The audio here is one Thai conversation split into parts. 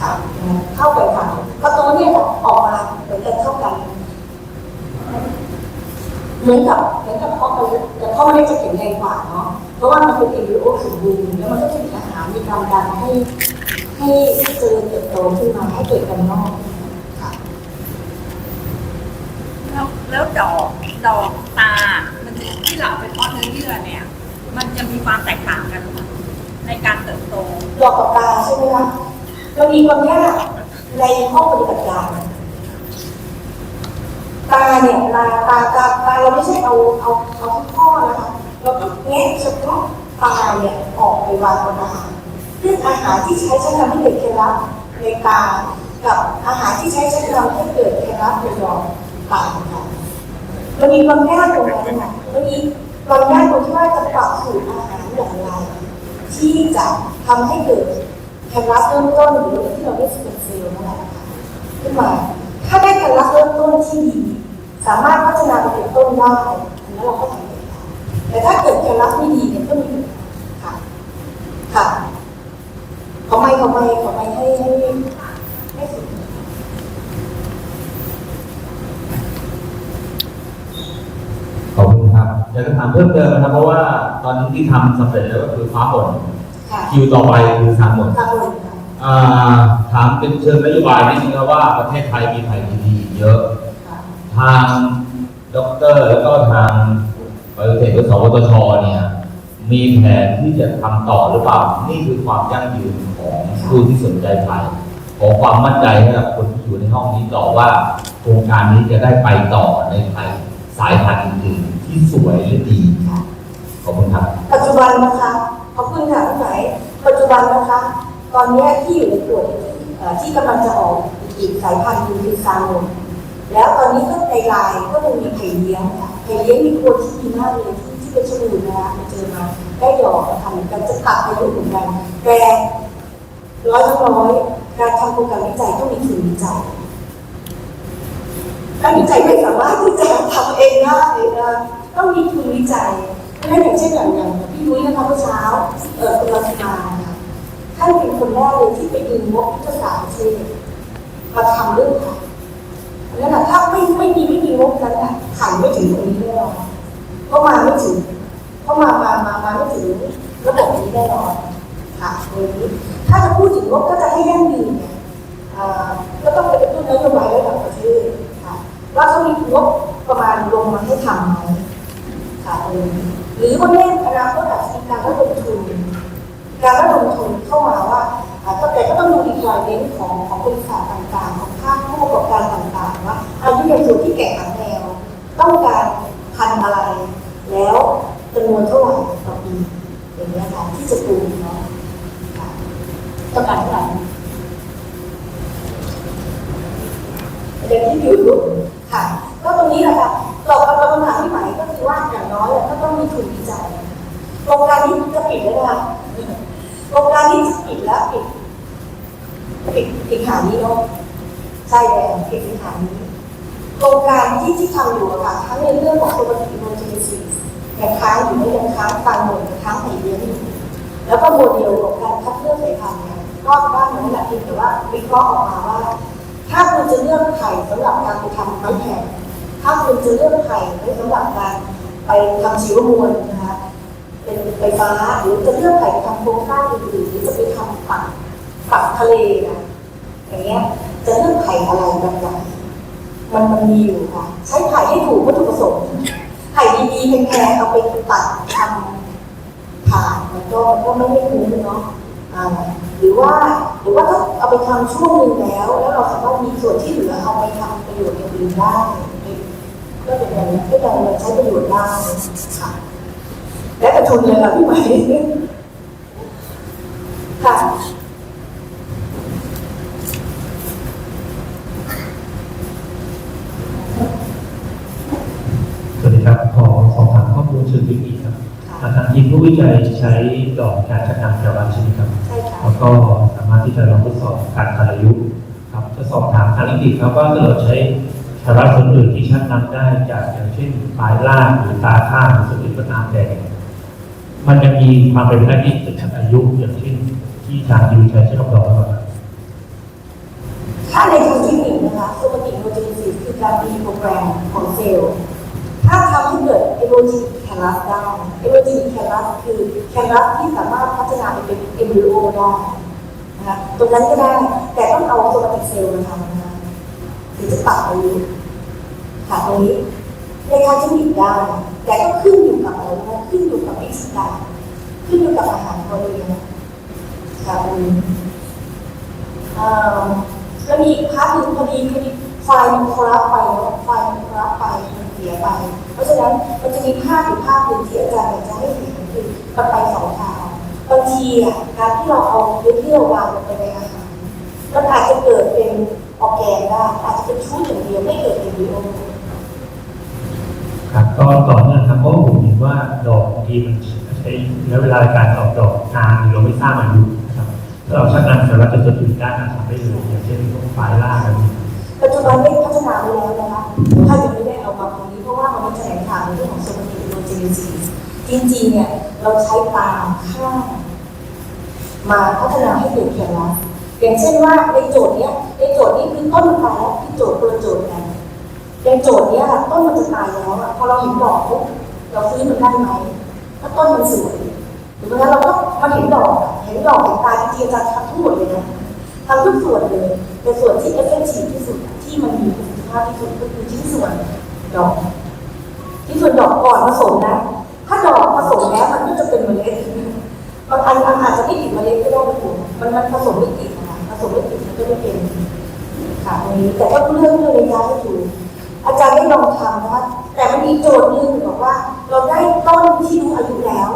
ค่ะเข้าไปค่ะประตูเนี่ยออกมาเหมือนกันเท่ากันเหมือนกับเหมือนกับพ่อเขาแต่พ่อไม่ได้จะแข็งแรงกว่าเนาะเพราะว่ามันเป็นเอริโอสมบูรณ์แล้วมันก็จะมีอาหารมีการดันให้ให้เจริญเติบโตขึ้นมาให้เกิดกันนอกค่ะแล้วแล้วดอกดอกตา มันจะที่เราเอาไปเพาะเนื้อเยื่อเนี่ย มันจะมีความแตกต่างกันในการเติบโต ดอกกับตาใช่ไหมคะ มันมีความยากในห้อปฏิบัติการตาเนี่ยตาตาตาตาเราไม่ใช่เอาเอาเอาที่ข้อนะคะเราก็แงะเฉพาะตาเนี่ยออกไปวางบนอาหารซึ่งอาหารที่ใช้ใช้ทำให้เกิดเคลับในตากับอาหารที่ใช้ใช้ทำให้เกิดเคลับในดอกต่างกันมันมีความยากตรงนั้นนะมันมีความยากตรงที่ว่าจะปรับสูตรอาหารอย่างไรที่จะทำให้เกิด แคลรัสเริ่มต้นหรือที่เราเรียกสเปนเซลล์นั่นแหละค่ะขึ้นมา ถ้าได้แคลรัสเริ่มต้นที่ดี สามารถพัฒนาไปเป็นต้นได้อันนั้นเราก็ทำได้แต่ถ้าเกิดแคลรัสไม่ดีเนี่ยก็มีค่ะค่ะขอไม่ขอไม่ขอไม่ให้ให้ให้สุดขอบคุณครับอยากจะถามเพิ่มเติมนะครับเพราะว่าตอนนี้ที่ทำสำเร็จแล้วก็คือฟ้าฝน ค่ะคิวต่อไปคือทางหมดตามเลยค่ะอ่าถามเป็นเชิงนโยบายนิดนึงครับว่าประเทศไทยมีไผ่ดีๆเยอะค่ะทางด็อกเตอร์แล้วก็ทางบริษัทหรือสวทชเนี่ยมีแผนที่จะทำต่อหรือเปล่า นี่คือความยั่งยืนของผู้ที่สนใจไทยขอความมั่นใจให้กับคนที่อยู่ในห้องนี้ต่อว่าโครงการนี้จะได้ไปต่อในไทยสายพันธุ์อื่นๆที่สวยและดีค่ะขอบคุณครับ ปัจจุบันนะคะ ขอบคุณค่ะพี่ไหมปัจจุบันนะคะ ตอนนี้ที่อยู่ในตรวจที่กำลังจะออกอีกสายพันธุ์คือซาโมนแล้วตอนนี้ก็ในไลน์ก็ยังมีไข่เลี้ยงค่ะไข่เลี้ยงมีคนที่ดีมากเลยที่ที่เป็นชลูนะคะมาเจอมาได้หยอกทำเหมือนกันจะตัดไปอยู่เหมือนกันแต่ร้อยทั้งร้อยการทำโครงการวิจัยต้องมีทุนวิจัยการวิจัยไม่สามารถที่จะทำเองได้นะต้องมีทุนวิจัย ถ้าอย่างเช่นอย่างอย่างพี่นุ้ยนะคะเมื่อเช้าเออคุณรัตนาค่ะท่านเป็นคนแรกเลยที่ไปดึงงบยุทธศาสตร์ประเทศมาทำเรื่องไข่เพราะฉะนั้นนะถ้าไม่ไม่มีไม่มีงบนั้นอะไข่ไม่ถึงตรงนี้แน่นอนก็มาไม่ถึงก็มามามามาไม่ถึงระบบนี้แน่นอนค่ะตรงนี้ถ้าจะพูดถึงงบก็จะให้ยั่งยืนเนี่ยก็ต้องไปกระตุ้นนโยบายระดับประเทศค่ะว่าเขามีงบประมาณลงมาให้ทำไหมค่ะตรงนี้ หรือวันนี้อนาคตอาจจะมีการระดมทุนการระดมทุนเข้ามาว่าอ่าก็แต่ก็ต้องดูดีกว่าเน้นของของบริษัทต่างๆ ของภาคผู้ประกอบการต่างๆว่าอายุในส่วนที่แก่ขังแนว ต้องการพันอะไร แล้วจำนวนเท่าไหร่ต่อปีอย่างนี้ยค่ะที่จะปลูกเนาะต้องการเท่าไหร่ เด็กที่อยู่ค่ะ ก็ตรงนี้แหละค่ะตอบคำถามที่หมายก็คือว่าอย่างน้อยก็ต้องมีทุนวิจัยโครงการนี้จะปิดแล้วนะคะโคร ผิดแล้วปิดปิดปิดหานี้เนาะใช่แล้วปิดสิงหานี้โครงการที่ที่ทำอยู่ค่ะทั้งในเรื่องของตัวปฏิโมเดลซียังค้างอยู่ไม่ยังค้างฟังหมดยังค้างไขเลี้ยงอยู่แล้วก็โมเดลของการคัดเลือกสายพันธุ์เนี่ยก็บ้านนั้นแหละเพียงแต่ว่าวิเคราะห์ออกมาว่า ถ้าคุณจะเลือกไข่สำหรับการไปทำไม้แผ่นถ้าคุณจะเลือกไข่ไว้สำหรับการไปทำชีวมวลนะคะเป็นไฟฟ้าหรือจะเลือกไข่ ครงสร้างอื่นๆหรือจะไปทำปักปักทะเลนะอย่างเงี้ยจะเลือกไข่อะไรแบบไหนมันมันมีอยู่ค่ะ ใช้ไข่ให้ถูกวัตถุประสงค์ไข่ดีๆแพงๆเอาไปตัดทำผ่านมันก็มันก็ไม่ได้คุ้มเนาะอ่าหรือว่าหรือว่าถ้าเอาไปทำช่วงหนึ่งแล้ว แล้วเราสามารถมีส่วนที่เหลือเอาไปทำประโยชน์อย่างอื่นได้ก็เป็นอย่างนี้ก็ยังใช้ประโยชน์ได้ค่ะและแต่ทุนเลยค่ะพี่ใหม่ ค่ะ สวัสดีครับ ขอสอบถามข้อมูลเชิงเทคนิคครับอาทางทีมผู้วิจัยใช้ดอกการชักนำแถววันใช่ไหมครับ ใช่ค่ะ แล้วก็สามารถที่จะลองทดสอบการทารอายุครับ จะสอบถามทางนิติครับว่าถ้าเราใช้ชาระคนอื่นที่ชักนำได้จากอย่างเช่นปลายล่างหรือตาข้างหรือส่วนอื่นก็ตามแต่มันจะมีความเป็นไปได้ที่จะชักอายุอย่างเช่น ที่การยืนเฉยที่เราบอกแล้ถ้าในทุนที่หนึ่งนะคะปกติโมจินซีคือการมีโปรแกรมของเซลล์ ถ้าทำให้เกิดเอโรจีแคลัสได้เอโรจีแคลัสคือแคลัสที่สามารถพัฒนาไปเป็นเอมบริโอได้นะคะตรงนั้นก็ได้ แต่ต้องเอาโซวมาเป็นเซลล์มาทำนะคะถึงจะตัดไปอายุค่ะตรงนี้ในการจะหนีได้ แต่ก็ขึ้นอยู่กับอะไรนะขึ้นอยู่กับวิธีกขึ้นอยู่กับอาหารตัวเอง ตรงนี้เอ่อแล้วมีพาร์ทหนึ่งพอดีพอไฟมันครับไปแล้วไฟมันครับไปมันเสียไป เพราะฉะนั้นมันจะมีภาพอยู่ภาพหนึ่งที่อาจารย์อยากจะให้เห็นคือมันไปสองทางบางทีอะการที่เราเอาเนื้อวางลงไปในอาหารมันอาจจะเกิดเป็นออร์แกนได้อาจจะเป็นชุดอย่างเดียวไม่เกิดเป็นวิโอครับก็ต่อเนื่องครับเพราะว่าผมเห็นว่าดอกบางทีมันใช้เวลาการออกดอกนานหรือเราไม่ทราบอายุนะครับถ้า เราชักนำสารวัตรจะจุดด้านอาหารได้เลยอย่างเช่นพวกปลายล่าอะไรนี้ปัจจุบันได้พัฒนาไปแล้วนะคะถ้าจะไม่ได้เอามาตรงนี้เพราะว่ามันแถลงข่าวในเรื่องของโซมาติโลเจนซีจริงๆเนี่ยเราใช้ตามข้างมาพัฒนาให้เกิดแคลาสอย่างเช่นว่าในโจทย์เนี้ยในโจทย์นี้คือต้นมันตายแล้วที่โจทย์คนละโจทย์กันในโจทย์เนี้ยค่ะต้นมันจะตายแล้วอะพอเราเห็นดอกปุ๊บเราฟื้นมันได้ไหมถ้าต้นมันสวยหรือว่าเราก็มันเห็นดอก เห็นดอกเห็นตาจริงๆอาจารย์ทำทั้งหมดเลยนะทำทุกส่วนเลยแต่ส่วนที่เอฟเฟกตีฟที่สุดที่มันมีประสิทธิภาพที่สุดก็คือชิ้นส่วนดอกชิ้นส่วนดอกก่อนผสมนะ ถ้าดอกผสมแล้วมันก็จะเป็นเมล็ดบางอันอาจจะไม่ติดเมล็ดก็ได้นะคุณมันมันผสมไม่ติดนะผสมไม่ติดมันก็ไม่เป็นค่ะตรงนี้แต่ก็เรื่องเรื่องระยะให้ถูกอาจารย์ได้ลองทำนะคะแต่มันมีโจทย์หนึงบอกว่า เราได้ต้นที่รู้อายุแล้ว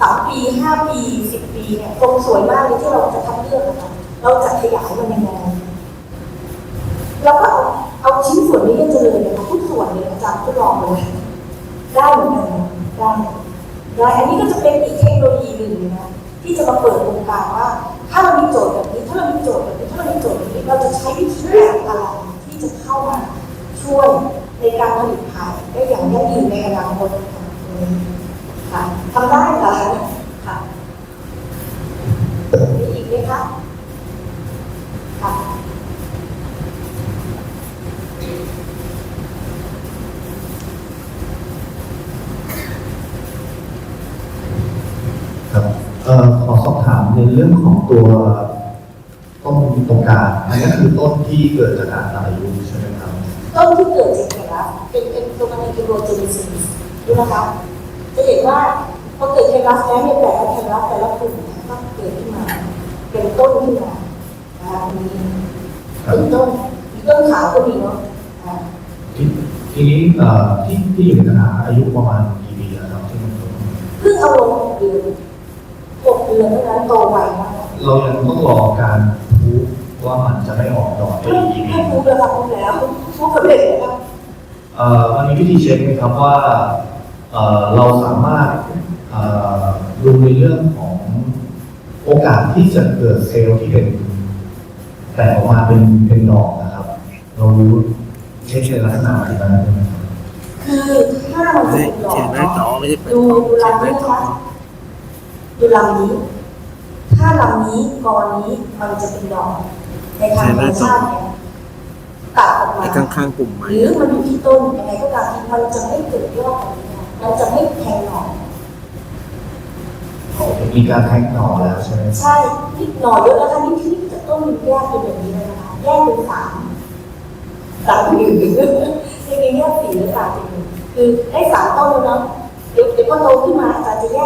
สามปีห้าปีสิบปีเนี่ยทรงสวยมากเลยที่เราจะทำเรื่องนะคะเราจะขยายมันยังไงเราก็เอาเอาชิ้นส่วนนี้ก็จะเลยนะคะทุกส่วนเลยอาจารย์ทดลองเลยได้เหมือนกันได้ได้อันนี้ก็จะเป็นอีกเทคโนโลยีหนึ่งเลยนะที่จะมาเปิดโอกาสว่า ถ้าเรามีโจทย์แบบนี้ถ้าเรามีโจทย์แบบนี้ถ้าเรามีโจทย์แบบนี้เราจะใช้วิธีการอะไรที่จะเข้ามาช่วยในการผลิตขายได้อย่างยั่งยืนในอนาคตค่ะ ตรงนี้ค่ะทำได้ค่ะค่ะมีอีกไหมคะค่ะครับเอ่อขอสอบถามในเรื่องของตัวต้นตรงกลางอันนี้คือต้นที่เกิดจากการตายอายุใช่ไหมครับต้นที่เกิดจากไวรัสเป็นเป็นตัวมันเป็นโรเจนิซิสดูนะคะจะเห็นว่า พอเกิดไวรัสแล้วเนี่ยแต่ละไวรัสแต่ละกลุ่มเนี่ยก็เกิดขึ้นมา เป็นต้นขึ้นมานะคะมีครับเป็นต้นมีต้นขาวก็มีเนาะอ่าทีทีนี้เอ่อที่ที่อยู่ในกระถางอายุประมาณกี่ปีแล้วครับที่มันโตเพิ่งเอาลงหกเดือนหกเดือนเท่านั้นโตไวมากเรายังต้องรอการพูว่ามันจะไม่ออกดอกได้ไม่อีกกี่ปีไม่พูดแล้วค่ะพูดแล้วพูดสำเร็จแล้วค่ะเอ่อมันมีวิธีเช็คไหมครับว่าเอ่อเราสามารถเอ่อ ดูในเรื่องของโอกาสที่จะเกิดเซลล์ที่เป็นแตกออกมาเป็นเป็นดอกนะครับ เรารู้เช็คในลักษณะแบบนั้นใช่ไหมครับคือถ้ามันจะไม่เป็นดอกเขียนหน้าจอเนาะไม่ได้เปิดดูกล้องดูเขียนลำหน้านี้จนะอคะดูลำนี้ ถ้าลำนี้กอนี้มันจะเป็นดอกในทางธรรมชาติเนี่ยตัดออกมาไอ้ข้างๆปุ่มไม้หรือมันอยู่ที่ต้นยังไงก็ตามที่มันจะไม่เกิดยอดแบบนี้นะมันจะไม่แทงหน่อ มีการแทงหน่อแล้วใช่ไหมใช่นี่หน่อเยอะแล้วค่ะนี่ที่จากต้นมันแยกเป็นอย่างนี้เลยนะคะแยกเป็นสามสามหนึ่งจริงๆแยกสี่หรือสามเป็นหนึ่งคือได้สามต้นแล้วเนาะเดี๋ยวเดี๋ยวพอโตขึ้นมาอาจารย์จะ